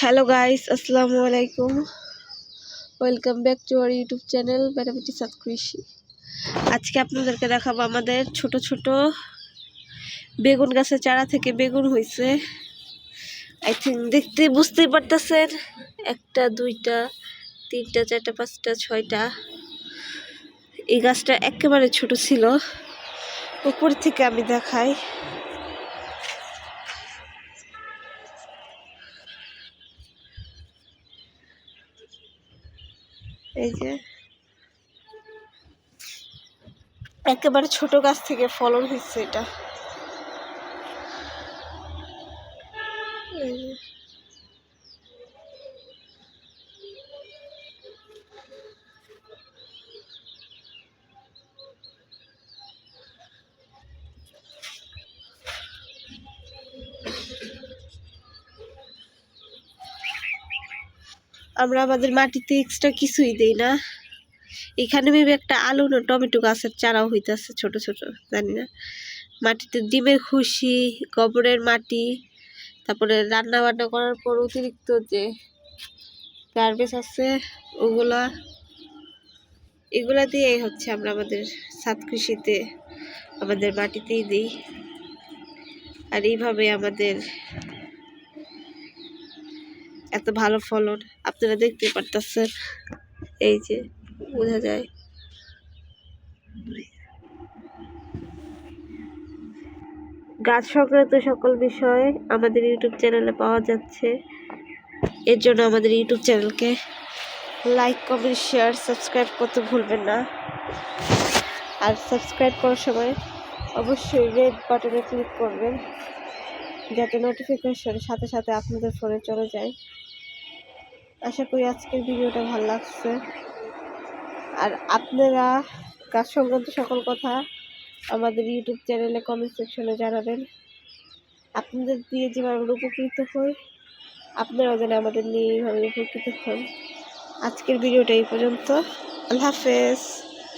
Hello guys আসসালামু আলাইকুম welcome back to our YouTube channel ম্যাডামিটি সাত কৃষি আজকে আপনাদেরকে দেখাবো আমাদের ছোট ছোট বেগুন গাছের চারা থেকে বেগুন হয়েছে। আই থিঙ্ক দেখতে বুঝতেই পারতেছেন, একটা, দুইটা, তিনটা, চারটা, পাঁচটা, ছয়টা। এই গাছটা একেবারে ছোট ছিল। উপর থেকে আমি দেখাই। এই যে। একেবারে ছোট গাছ থেকে ফলন হচ্ছে এটা। এই আমরা আমাদের মাটিতে এক্সট্রা কিছুই দেই না। এখানে মেবি একটা আলু না টমেটো গাছের চারাও হইতেছে ছোট ছোট, জানি না। মাটিতে ডিমের খুশি, গোবরের মাটি, তারপরে রান্না বান্না করার পর অতিরিক্ত যে গার্বেজ আছে, ওগুলা, এগুলা দিয়েই হচ্ছে আমরা আমাদের সাত কৃষিতে আমাদের মাটিতেই দিই। আর এইভাবে আমাদের এত ভালো ফলন আপনারা দেখতে পারতেছেন। এই যে, বোঝা যায়। গাছ সংক্রান্ত সকল বিষয় আমাদের ইউটিউব চ্যানেলে পাওয়া যাচ্ছে। এর জন্য আমাদের ইউটিউব চ্যানেলকে লাইক, কমেন্ট, শেয়ার, সাবস্ক্রাইব করতে ভুলবেন না। আর সাবস্ক্রাইব করার সময় অবশ্যই রেড বাটনে ক্লিক করবেন। যাতে নোটিফিকেশনের সাথে সাথে আপনাদের ফোনে চলে যায়। আশা করি আজকের ভিডিওটা ভালো লাগছে। আর আপনারা কাজ সংক্রান্ত সকল কথা আমাদের ইউটিউব চ্যানেলে কমেন্ট সেকশনে জানাবেন। আপনাদের দিয়ে যেভাবে উপকৃত হই, আপনারাও যেন আমাদের নিয়ে এইভাবে উপকৃত হন। আজকের ভিডিওটা এই পর্যন্ত। আল্লাহ হাফেজ।